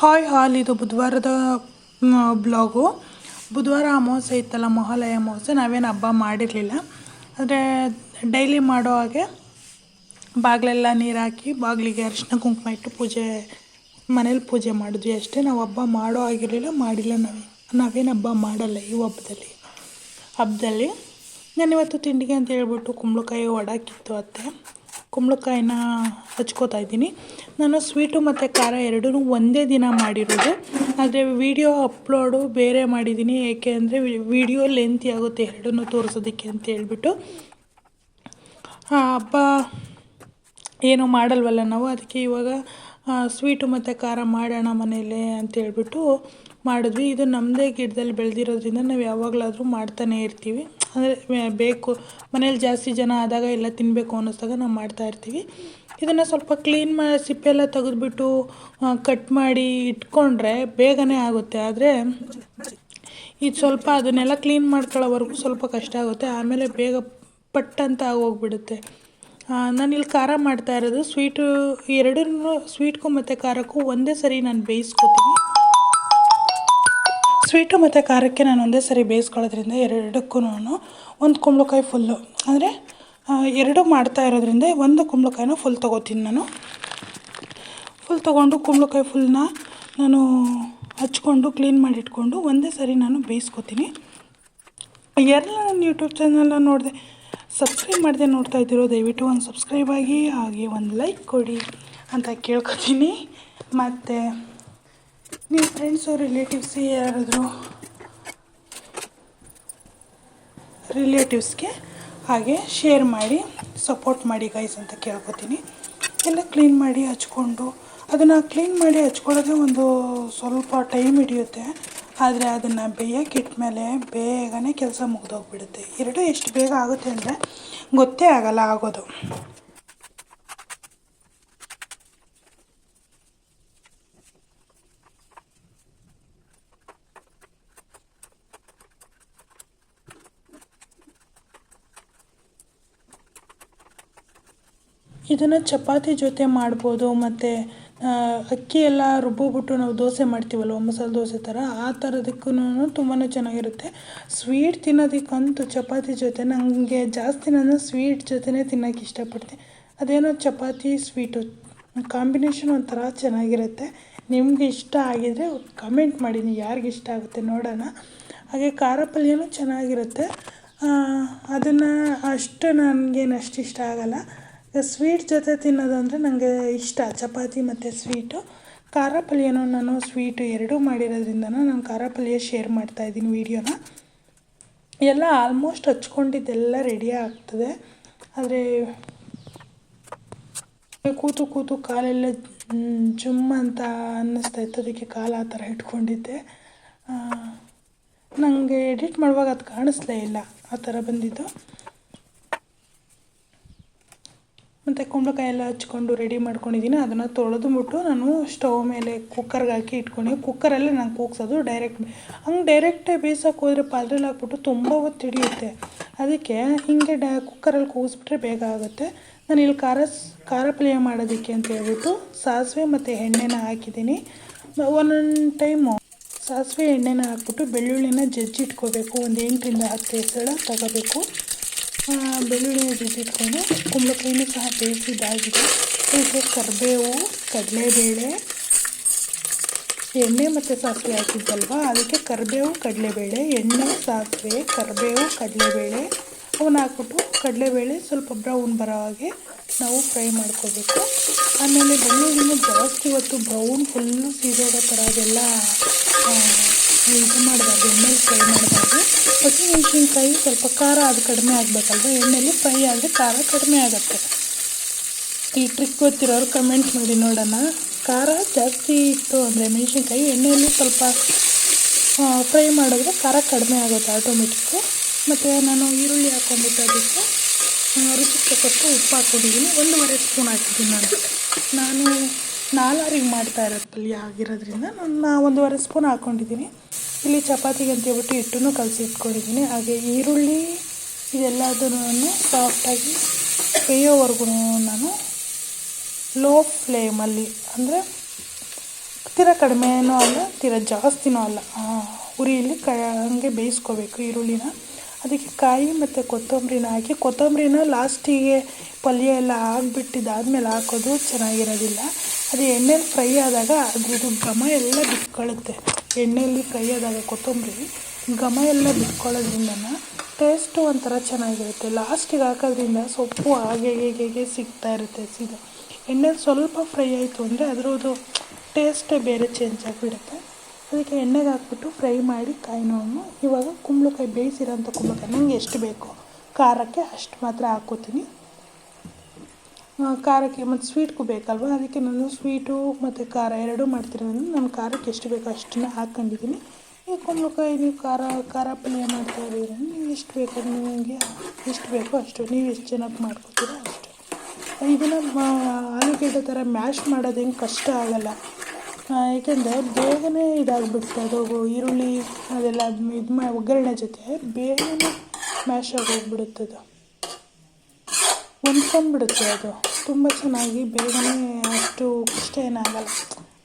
Hi ಹಾಲ್ ಇದು ಬುಧವಾರದ blog. ಬುಧವಾರ ಅಮಾವಾಸ್ಯೆ ಇತ್ತಲ್ಲ ಮಹಾಲಯ ಅಮಾವಾಸ್ಯೆ, ನಾವೇನು ಹಬ್ಬ ಮಾಡಿರಲಿಲ್ಲ. ಆದರೆ ಡೈಲಿ ಮಾಡೋ ಹಾಗೆ ಬಾಗಿಲೆಲ್ಲ ನೀರು ಹಾಕಿ ಬಾಗಿಲಿಗೆ ಅರಿಶಿನ ಕುಂಕುಮ ಇಟ್ಟು ಪೂಜೆ, ಮನೇಲಿ ಪೂಜೆ ಮಾಡಿದ್ವಿ ಅಷ್ಟೇ. ನಾವು ಹಬ್ಬ ಮಾಡೋ ಆಗಿರಲಿಲ್ಲ ಮಾಡಿಲ್ಲ ನಾವು. ನಾವೇನು ಹಬ್ಬ ಮಾಡಲ್ಲ ಈ ಹಬ್ಬದಲ್ಲಿ. ಹಬ್ಬದಲ್ಲಿ ನಾನು ಇವತ್ತು ತಿಂಡಿಗೆ ಅಂತ ಹೇಳ್ಬಿಟ್ಟು ಕುಂಬಳಕಾಯಿ ಒಡಾಕಿತ್ತು ಅತ್ತೆ. ಕುಂಬಳಕಾಯಿನ ಹಚ್ಕೋತಾ ಇದ್ದೀನಿ. ನಾನು ಸ್ವೀಟು ಮತ್ತು ಖಾರ ಎರಡೂ ಒಂದೇ ದಿನ ಮಾಡಿರೋದು. ಆದರೆ ವಿಡಿಯೋ ಅಪ್ಲೋಡು ಬೇರೆ ಮಾಡಿದ್ದೀನಿ. ಏಕೆ ಅಂದರೆ ವಿಡಿಯೋ ಲೆಂತಿ ಆಗುತ್ತೆ ಎರಡನ್ನೂ ತೋರಿಸೋದಕ್ಕೆ ಅಂತ ಹೇಳ್ಬಿಟ್ಟು. ಹಬ್ಬ ಏನು ಮಾಡಲ್ವಲ್ಲ ನಾವು? ಅದಕ್ಕೆ ಇವಾಗ ಸ್ವೀಟು ಮತ್ತು ಖಾರ ಮಾಡೋಣ ಮನೇಲಿ ಅಂತೇಳ್ಬಿಟ್ಟು ಮಾಡಿದ್ವಿ. ಇದು ನಮ್ಮದೇ ಗಿಡದಲ್ಲಿ ಬೆಳೆದಿರೋದ್ರಿಂದ ನಾವು ಯಾವಾಗಲಾದರೂ ಮಾಡ್ತಾನೆ ಇರ್ತೀವಿ. ಅಂದರೆ ಬೇಕು. ಮನೇಲಿ ಜಾಸ್ತಿ ಜನ ಆದಾಗ ಎಲ್ಲ ತಿನ್ನಬೇಕು ಅನ್ನಿಸ್ದಾಗ ನಾವು ಮಾಡ್ತಾ ಇರ್ತೀವಿ. ಇದನ್ನು ಸ್ವಲ್ಪ ಕ್ಲೀನ್ ಮಾಡಿ ಸಿಪ್ಪೆಲ್ಲ ತೆಗೆದುಬಿಟ್ಟು ಕಟ್ ಮಾಡಿ ಇಟ್ಕೊಂಡ್ರೆ ಬೇಗನೆ ಆಗುತ್ತೆ. ಆದರೆ, ಇದು ಸ್ವಲ್ಪ ಅದನ್ನೆಲ್ಲ ಕ್ಲೀನ್ ಮಾಡ್ಕೊಳ್ಳೋವರೆಗೂ ಸ್ವಲ್ಪ ಕಷ್ಟ ಆಗುತ್ತೆ. ಆಮೇಲೆ ಬೇಗ ಪಟ್ ಅಂತ ಆಗೋಗ್ಬಿಡುತ್ತೆ ನಾನಿಲ್ಲಿ ಖಾರ ಮಾಡ್ತಾ ಇರೋದು ಸ್ವೀಟು ಎರಡನ್ನೂ ಸ್ವೀಟ್ಗೂ ಮತ್ತು ಖಾರಕ್ಕೂ ಒಂದೇ ಸರಿ ನಾನು ಬೇಯಿಸ್ಕೊತೀನಿ. ಸ್ವೀಟು ಮತ್ತು ಖಾರಕ್ಕೆ ನಾನು ಒಂದೇ ಸರಿ ಬೇಯಿಸ್ಕೊಳ್ಳೋದ್ರಿಂದ ಎರಡಕ್ಕೂ ಒಂದು ಕುಂಬಳಕಾಯಿ ಫುಲ್ಲು. ಅಂದರೆ ಎರಡು ಮಾಡ್ತಾ ಇರೋದ್ರಿಂದ ಒಂದು ಕುಂಬಳಕಾಯಿನ ಫುಲ್ ತೊಗೋತೀನಿ ನಾನು. ಫುಲ್ ತೊಗೊಂಡು ಕುಂಬಳಕಾಯಿ ಫುಲ್ನ ನಾನು ಹಚ್ಕೊಂಡು, ಕ್ಲೀನ್ ಮಾಡಿಟ್ಕೊಂಡು ಒಂದೇ ಸರಿ ನಾನು ಬೇಯಿಸ್ಕೊತೀನಿ. ಎಲ್ಲ ನನ್ನ ಯೂಟ್ಯೂಬ್ ಚಾನಲ್ನ ನೋಡಿದೆ, ಸಬ್ಸ್ಕ್ರೈಬ್ ಮಾಡದೆ ನೋಡ್ತಾ ಇದ್ದೀರೋ, ದಯವಿಟ್ಟು ಒಂದು ಸಬ್ಸ್ಕ್ರೈಬ್ ಆಗಿ, ಹಾಗೆ ಒಂದು ಲೈಕ್ ಕೊಡಿ ಅಂತ ಕೇಳ್ಕೊತೀನಿ. ಮತ್ತು ನಿಮ್ಮ ಫ್ರೆಂಡ್ಸು ರಿಲೇಟಿವ್ಸ್ ಯಾರಾದರೂ? ರಿಲೇಟಿವ್ಸ್ಗೆ ಹಾಗೆ ಶೇರ್ ಮಾಡಿ ಸಪೋರ್ಟ್ ಮಾಡಿ ಗೈಸ್ ಅಂತ ಕೇಳ್ಕೊತೀನಿ. ಎಲ್ಲ ಕ್ಲೀನ್ ಮಾಡಿ ಹಚ್ಕೊಂಡು, ಅದನ್ನು ಕ್ಲೀನ್ ಮಾಡಿ ಹಚ್ಕೊಳ್ಳೋದೆ ಒಂದು ಸ್ವಲ್ಪ ಟೈಮ್ ಹಿಡಿಯುತ್ತೆ. ಆದರೆ ಅದನ್ನು ಬೇಯಕ್ಕೆ ಇಟ್ಮೇಲೆ ಬೇಗನೆ ಕೆಲಸ ಮುಗಿದೋಗ್ಬಿಡುತ್ತೆ. ಎರಡು ಎಷ್ಟು ಬೇಗ ಆಗುತ್ತೆ ಅಂದರೆ ಗೊತ್ತೇ ಆಗಲ್ಲ ಆಗೋದು. ಇದನ್ನು ಚಪಾತಿ ಜೊತೆ ಮಾಡ್ಬೋದು, ಮತ್ತು ಅಕ್ಕಿ ಎಲ್ಲ ರುಬ್ಬಿಬಿಟ್ಟು ನಾವು ದೋಸೆ ಮಾಡ್ತೀವಲ್ವ ಮಸಾಲೆ ದೋಸೆ ಥರ ಆ ಥರದಕ್ಕೂ ತುಂಬಾ ಚೆನ್ನಾಗಿರುತ್ತೆ. ಸ್ವೀಟ್ ತಿನ್ನೋದಕ್ಕಂತೂ ಚಪಾತಿ ಜೊತೆ ನನಗೆ ಜಾಸ್ತಿ ನಾನು ಸ್ವೀಟ್ ಜೊತೆನೇ ತಿನ್ನೋಕ್ಕೆ ಇಷ್ಟಪಡ್ತೀನಿ. ಅದೇನೋ ಚಪಾತಿ ಸ್ವೀಟು ಕಾಂಬಿನೇಷನ್ ಒಂಥರ ಚೆನ್ನಾಗಿರುತ್ತೆ. ನಿಮ್ಗೆ ಇಷ್ಟ ಆಗಿದರೆ ಕಮೆಂಟ್ ಮಾಡಿ, ನೀವು ಯಾರಿಗೆ ಇಷ್ಟ ಆಗುತ್ತೆ ನೋಡೋಣ. ಹಾಗೆ ಖಾರ ಪಲ್ಯನೂ ಚೆನ್ನಾಗಿರುತ್ತೆ. ಅದನ್ನು ಅಷ್ಟು ನನಗೇನು ಅಷ್ಟು ಇಷ್ಟ ಆಗಲ್ಲ. ಸ್ವೀಟ್ ಜೊತೆ ತಿನ್ನೋದು ಅಂದರೆ ನನಗೆ ಇಷ್ಟ. ಚಪಾತಿ ಮತ್ತು ಸ್ವೀಟು ಖಾರ ಪಲ್ಯನೂ ನಾನು ಸ್ವೀಟು ಎರಡೂ ಮಾಡಿರೋದ್ರಿಂದ ನಾನು ಖಾರ ಪಲ್ಯ ಶೇರ್ ಮಾಡ್ತಾಯಿದ್ದೀನಿ ವೀಡಿಯೋನ ಎಲ್ಲ ಆಲ್ಮೋಸ್ಟ್ ಹಚ್ಕೊಂಡಿದ್ದೆಲ್ಲ ರೆಡಿ ಆಗ್ತದೆ. ಆದರೆ ಕೂತು ಕೂತು ಕಾಲೆಲ್ಲ ಜುಮ್ ಅಂತ ಅನ್ನಿಸ್ತಾ ಇತ್ತು. ಅದಕ್ಕೆ ಕಾಲು ಆ ಥರ ಇಟ್ಕೊಂಡಿದ್ದೆ. ನನಗೆ ಎಡಿಟ್ ಮಾಡುವಾಗ ಅದು ಕಾಣಿಸ್ಲೇ ಇಲ್ಲ. ಆ ಥರ ಬಂದಿದ್ದು. ಮತ್ತು ಕುಂಬಳಕಾಯಿ ಎಲ್ಲ ಹಚ್ಕೊಂಡು ರೆಡಿ ಮಾಡ್ಕೊಂಡಿದ್ದೀನಿ ಅದನ್ನು ತೊಳೆದುಬಿಟ್ಟು ನಾನು ಸ್ಟವ್ ಮೇಲೆ ಕುಕ್ಕರ್ಗೆ ಹಾಕಿ ಇಟ್ಕೊಂಡು. ಕುಕ್ಕರಲ್ಲೇ ನಾನು ಕೂಗ್ಸೋದು ಡೈರೆಕ್ಟ್ ಹಂಗೆ ಡೈರೆಕ್ಟೇ ಬೇಯಿಸೋಕೆ ಹೋದರೆ ಪಾತ್ರೆಲಿ ಹಾಕ್ಬಿಟ್ಟು ತುಂಬ ಹೊತ್ತು ಹಿಡಿಯುತ್ತೆ. ಅದಕ್ಕೆ ಹಿಂಗೆ ಡ ಕುಕ್ಕರಲ್ಲಿ ಕೂಗಿಸ್ಬಿಟ್ರೆ ಬೇಗ ಆಗುತ್ತೆ. ನಾನು ಇಲ್ಲಿ ಖಾರ ಖಾರ ಪಲ್ಯ ಮಾಡೋದಕ್ಕೆ ಅಂತ ಹೇಳ್ಬಿಟ್ಟು ಸಾಸಿವೆ ಮತ್ತು ಎಣ್ಣೆನ ಹಾಕಿದ್ದೀನಿ. ಒಂದೊಂದು ಟೈಮು ಸಾಸಿವೆ ಎಣ್ಣೆನ ಹಾಕ್ಬಿಟ್ಟು ಬೆಳ್ಳುಳ್ಳಿನ ಜಜ್ಜಿಟ್ಕೋಬೇಕು ಒಂದು ಎಂಟರಿಂದ ಹತ್ತು ಹೆಸಳ ತಗೋಬೇಕು. ಬೆಳ್ಳುಳ್ಳಿನ ಇಟ್ಕೊಂಡು ಕುಂಬಳಕಾಯಿನೂ ಸಹ ಬೇಯಿಸಿದ್ದಾಗಿದೆ ಇದಕ್ಕೆ ಕರಿಬೇವು, ಕಡಲೆಬೇಳೆ, ಎಣ್ಣೆ ಮತ್ತು ಸಾಸಿವೆ ಹಾಕಿದ್ದಲ್ವ ಅದಕ್ಕೆ ಕರಿಬೇವು, ಕಡಲೆಬೇಳೆ, ಎಣ್ಣೆ, ಸಾಸಿವೆ, ಕರಿಬೇವು, ಕಡಲೆಬೇಳೆ ಅವನ್ನ ಹಾಕ್ಬಿಟ್ಟು ಕಡಲೆಬೇಳೆ ಸ್ವಲ್ಪ ಬ್ರೌನ್ ಬರೋ ಹಾಗೆ ನಾವು ಫ್ರೈ ಮಾಡ್ಕೋಬೇಕು. ಆಮೇಲೆ ಬೆಳ್ಳುಳ್ಳಿನ ಜಾಸ್ತಿ ಹೊತ್ತು ಬ್ರೌನ್ ಫುಲ್ಲು ಸೀದೋಗೋ ಥರ ಅದೆಲ್ಲ ಇದು ಮಾಡಬಾರ್ದು, ಎಣ್ಣೆಲಿ ಫ್ರೈ ಮಾಡಬಾರ್ದು. ಹಸಿಮೆಣ್ಸಿನ್ಕಾಯಿ ಸ್ವಲ್ಪ ಖಾರ ಅದು ಕಡಿಮೆ ಆಗಬೇಕಲ್ವ? ಎಣ್ಣೆಲಿ ಫ್ರೈ ಆದರೆ ಖಾರ ಕಡಿಮೆ ಆಗುತ್ತೆ. ಈ ಟ್ರಿಕ್ ಗೊತ್ತಿರೋರು ಕಮೆಂಟ್ ಮಾಡಿ ನೋಡೋಣ. ಖಾರ ಜಾಸ್ತಿ ಇತ್ತು ಅಂದರೆ ಮೆಣಸಿನ್ಕಾಯಿ ಎಣ್ಣೆಯಲ್ಲಿ ಸ್ವಲ್ಪ ಫ್ರೈ ಮಾಡಿದ್ರೆ ಖಾರ ಕಡಿಮೆ ಆಗುತ್ತೆ ಆಟೋಮೆಟಿಕ್ಕು ಮತ್ತು ನಾನು ಈರುಳ್ಳಿ ಹಾಕೊಂಡ್ಬಿಟ್ಟು ಅದಕ್ಕೆ ರುಚಿಗೆ ತಕ್ಕಷ್ಟು ಉಪ್ಪು ಹಾಕ್ಕೊಂಡಿದ್ದೀನಿ. ಒಂದೂವರೆ ಸ್ಪೂನ್ ಹಾಕಿದ್ದೀನಿ ನಾನು. ನಾನು ನಾಲ್ವರಿಗೆ ಮಾಡ್ತಾ ಇರೋದು ಪಲ್ಯ ಆಗಿರೋದ್ರಿಂದ ನಾನು ಒಂದೂವರೆ ಸ್ಪೂನ್ ಹಾಕ್ಕೊಂಡಿದ್ದೀನಿ ಇಲ್ಲಿ ಚಪಾತಿಗೆ ಅಂತ ಹೇಳ್ಬಿಟ್ಟು ಹಿಟ್ಟನ್ನು ಕಲಸಿ ಇಟ್ಕೊಂಡಿದ್ದೀನಿ. ಹಾಗೆ ಈರುಳ್ಳಿ, ಇದೆಲ್ಲದನ್ನು ಸಾಫ್ಟಾಗಿ ಬೇಯೋವರೆಗೂ ನಾನು ಲೋ ಫ್ಲೇಮಲ್ಲಿ ಅಂದರೆ ತೀರ ಕಡಿಮೆನೂ ಅಲ್ಲ, ತೀರ ಜಾಸ್ತಿನೂ ಅಲ್ಲ. ಉರಿಯಲ್ಲಿ ಕ, ಹಂಗೆ ಬೇಯಿಸ್ಕೋಬೇಕು ಈರುಳ್ಳಿನ. ಅದಕ್ಕೆ ಕಾಯಿ ಮತ್ತು ಕೊತ್ತಂಬರಿನ ಹಾಕಿ, ಕೊತ್ತಂಬರಿನ ಲಾಸ್ಟಿಗೆ ಪಲ್ಯ ಎಲ್ಲ ಆಗಿಬಿಟ್ಟಿದ್ದಾದ್ಮೇಲೆ ಹಾಕೋದು ಚೆನ್ನಾಗಿರೋದಿಲ್ಲ. ಅದು ಎಣ್ಣೆಲಿ ಫ್ರೈ ಆದಾಗ ಅದ್ರದ್ದು ಘಮ ಎಲ್ಲ ಬಿಟ್ಕೊಳ್ಳುತ್ತೆ ಎಣ್ಣೆಯಲ್ಲಿ ಫ್ರೈ ಆದಾಗ ಕೊತ್ತಂಬರಿ, ಘಮ ಎಲ್ಲ ಬಿಟ್ಕೊಳ್ಳೋದ್ರಿಂದ ಟೇಸ್ಟು ಒಂಥರ ಚೆನ್ನಾಗಿರುತ್ತೆ. ಲಾಸ್ಟಿಗೆ ಹಾಕೋದ್ರಿಂದ ಸೊಪ್ಪು ಹಾಗೆ ಹೇಗೆ ಸಿಗ್ತಾ ಇರುತ್ತೆ ಸೀದಾ. ಎಣ್ಣೆಲಿ ಸ್ವಲ್ಪ ಫ್ರೈ ಆಯಿತು ಅಂದರೆ ಅದರದ್ದು ಟೇಸ್ಟೇ ಬೇರೆ ಚೇಂಜ್ ಆಗಿಬಿಡುತ್ತೆ. ಅದಕ್ಕೆ ಎಣ್ಣೆಗೆ ಹಾಕ್ಬಿಟ್ಟು ಫ್ರೈ ಮಾಡಿ ಕಾಯಿನೂ ಇವಾಗ ಕುಂಬಳಕಾಯಿ ಬೇಯಿಸಿರೋಂಥ ಕುಂಬಳಕಾಯಿ ನನಗೆ ಎಷ್ಟು ಬೇಕೋ ಖಾರಕ್ಕೆ ಅಷ್ಟು ಮಾತ್ರ ಹಾಕೋತೀನಿ ಖಾರಕ್ಕೆ ಮತ್ತು ಸ್ವೀಟ್ಗೂ ಬೇಕಲ್ವ? ಅದಕ್ಕೆ ನಾನು ಸ್ವೀಟು ಮತ್ತು ಖಾರ ಎರಡೂ ಮಾಡ್ತಿರೋದ್ರಿಂದ ನಾನು ಖಾರಕ್ಕೆ ಎಷ್ಟು ಬೇಕೋ ಅಷ್ಟನ್ನ ಹಾಕ್ಕೊಂಡಿದ್ದೀನಿ. ಈ ಕುಂಬಳಕಾಯಿ ನೀವು ಖಾರ ಖಾರ ಪಲ್ಯ ಮಾಡ್ತಾ ಇದ್ದೀರ? ನೀವು ಎಷ್ಟು ಬೇಕೋ ನಿಮಗೆ? ಎಷ್ಟು ಬೇಕೋ ಅಷ್ಟು. ನೀವು ಎಷ್ಟು ಚೆನ್ನಾಗಿ ಮಾಡ್ಕೊತೀರೋ ಅಷ್ಟು. ಇದನ್ನು ಆಲೂಗೆಡ್ಡೆ ಥರ ಮ್ಯಾಶ್ ಮಾಡೋದು ಕಷ್ಟ ಆಗಲ್ಲ. ಏಕೆಂದರೆ ಬೇಗನೆ ಇದಾಗ್ಬಿಡುತ್ತೆ ಅದು ಈರುಳ್ಳಿ ಅದೆಲ್ಲ ಇದು ಮಾ, ಒಗ್ಗರಣೆ ಜೊತೆ ಬೇಗನೆ ಮ್ಯಾಶ್ ಆಗೋಗ್ಬಿಡುತ್ತೆ ಅದು. ಹೊಂದ್ಕೊಂಡ್ಬಿಡುತ್ತೆ ಅದು. ತುಂಬ ಚೆನ್ನಾಗಿ ಬೇಗನೆ ಅಷ್ಟು ಕಷ್ಟ ಏನಾಗಲ್ಲ.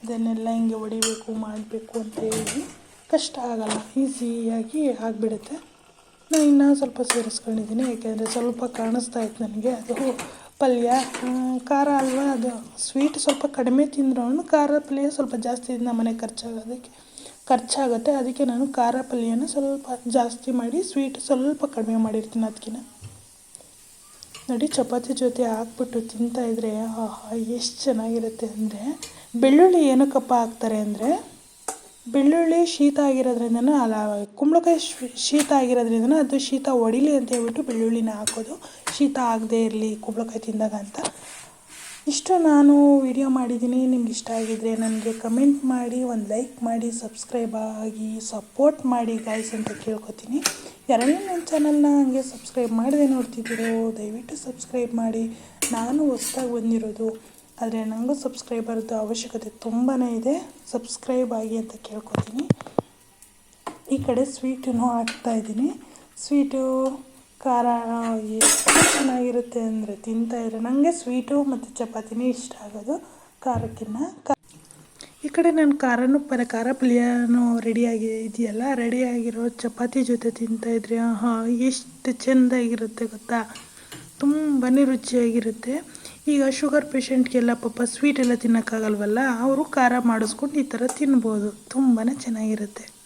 ಅದನ್ನೆಲ್ಲ ಹಿಂಗೆ ಹೊಡಿಬೇಕು, ಮಾಡಬೇಕು ಅಂತ ಹೇಳಿ ಕಷ್ಟ ಆಗಲ್ಲ. ಈಸಿಯಾಗಿ ಆಗಿಬಿಡುತ್ತೆ. ನಾನು ಇನ್ನೂ ಸ್ವಲ್ಪ ಸೇರಿಸ್ಕೊಂಡಿದ್ದೀನಿ ಯಾಕೆಂದರೆ ಸ್ವಲ್ಪ ಕಾಣಿಸ್ತಾ ಇತ್ತು ನನಗೆ. ಅದು ಪಲ್ಯ ಖಾರ ಅಲ್ವಾ, ಅದು ಸ್ವೀಟ್ ಸ್ವಲ್ಪ ಕಡಿಮೆ ತಿಂದ್ರೂ ಖಾರ ಪಲ್ಯ ಸ್ವಲ್ಪ ಜಾಸ್ತಿ ನಮ್ಮ ಮನೆ ಖರ್ಚಾಗೋದಕ್ಕೆ. ಖರ್ಚಾಗುತ್ತೆ, ಅದಕ್ಕೆ ನಾನು ಖಾರ ಪಲ್ಯನ ಸ್ವಲ್ಪ ಜಾಸ್ತಿ ಮಾಡಿ ಸ್ವೀಟ್ ಸ್ವಲ್ಪ ಕಡಿಮೆ ಮಾಡಿರ್ತೀನಿ ಅದಕ್ಕಿಂತ ನೋಡಿ, ಚಪಾತಿ ಜೊತೆ ಹಾಕ್ಬಿಟ್ಟು ತಿಂತಾಯಿದ್ರೆ ಆಹಾ, ಎಷ್ಟು ಚೆನ್ನಾಗಿರುತ್ತೆ ಅಂದರೆ, ಬೆಳ್ಳುಳ್ಳಿ ಏನಕ್ಕಪ್ಪ ಹಾಕ್ತಾರೆ ಅಂದರೆ ಬೆಳ್ಳುಳ್ಳಿ ಶೀತ ಆಗಿರೋದ್ರಿಂದನೂ ಅಲ್ಲ ಕುಂಬಳಕಾಯಿ ಶೀತ ಆಗಿರೋದ್ರಿಂದನೂ ಅದು ಶೀತ ಹೊಡಿಲಿ ಅಂತ ಹೇಳ್ಬಿಟ್ಟು ಬೆಳ್ಳುಳ್ಳಿನ ಹಾಕೋದು. ಶೀತ ಆಗದೇ ಇರಲಿ ಕುಂಬಳಕಾಯಿ ತಿಂದಾಗ ಅಂತ. ಇಷ್ಟು ನಾನು ವಿಡಿಯೋ ಮಾಡಿದ್ದೀನಿ. ನಿಮ್ಗೆ ಇಷ್ಟ ಆಗಿದ್ರೆ ನನಗೆ ಕಮೆಂಟ್ ಮಾಡಿ, ಒಂದು ಲೈಕ್ ಮಾಡಿ ಸಬ್ಸ್ಕ್ರೈಬ್ ಆಗಿ ಸಪೋರ್ಟ್ ಮಾಡಿ ಗಾಯ್ಸ್ ಅಂತ ಕೇಳ್ಕೊತೀನಿ. ಯಾರೆಲ್ಲ ನನ್ನ ಚಾನಲ್ನ ಹಂಗೆ ಸಬ್ಸ್ಕ್ರೈಬ್ ಮಾಡಿದೆ ನೋಡ್ತಿದ್ದೀರೋ, ದಯವಿಟ್ಟು ಸಬ್ಸ್ಕ್ರೈಬ್ ಮಾಡಿ. ನಾನು ಹೊಸ್ದಾಗಿ ಬಂದಿರೋದು ಆದರೆ ನನಗೂ ಸಬ್ಸ್ಕ್ರೈಬರ್ದು ಅವಶ್ಯಕತೆ ತುಂಬಾ ಇದೆ. ಸಬ್ಸ್ಕ್ರೈಬ್ ಆಗಿ ಅಂತ ಕೇಳ್ಕೊತೀನಿ. ಈ ಕಡೆ ಸ್ವೀಟನ್ನು ಹಾಕ್ತಾ ಇದ್ದೀನಿ. ಸ್ವೀಟು ಖಾರ ಎಷ್ಟು ಚೆನ್ನಾಗಿರುತ್ತೆ ಅಂದರೆ ತಿಂತಾಯಿದ್ರೆ ನನಗೆ ಸ್ವೀಟು ಮತ್ತು ಚಪಾತಿನೇ ಇಷ್ಟ ಆಗೋದು. ಖಾರಕ್ಕಿನ್ನ ಈ ಕಡೆ ನಾನು ಖಾರನೂ ಪರ ಖಾರ ಪಲ್ಯನೂ ರೆಡಿಯಾಗಿ ಇದೆಯಲ್ಲ, ರೆಡಿಯಾಗಿರೋ ಚಪಾತಿ ಜೊತೆ ತಿಂತಾಯಿದ್ರೆ ಹಾಂ ಎಷ್ಟು ಚೆಂದಾಗಿರುತ್ತೆ ಗೊತ್ತಾ? ತುಂಬಾ ರುಚಿಯಾಗಿರುತ್ತೆ. ಈಗ ಶುಗರ್ ಪೇಷಂಟ್ಗೆಲ್ಲ ಪಾಪ ಸ್ವೀಟ್ ಎಲ್ಲ ತಿನ್ನೋಕ್ಕಾಗಲ್ವಲ್ಲ, ಅವರು ಖಾರ ಮಾಡಿಸ್ಕೊಂಡು ಈ ಥರ ತಿನ್ಬೋದು. ತುಂಬಾ ಚೆನ್ನಾಗಿರುತ್ತೆ.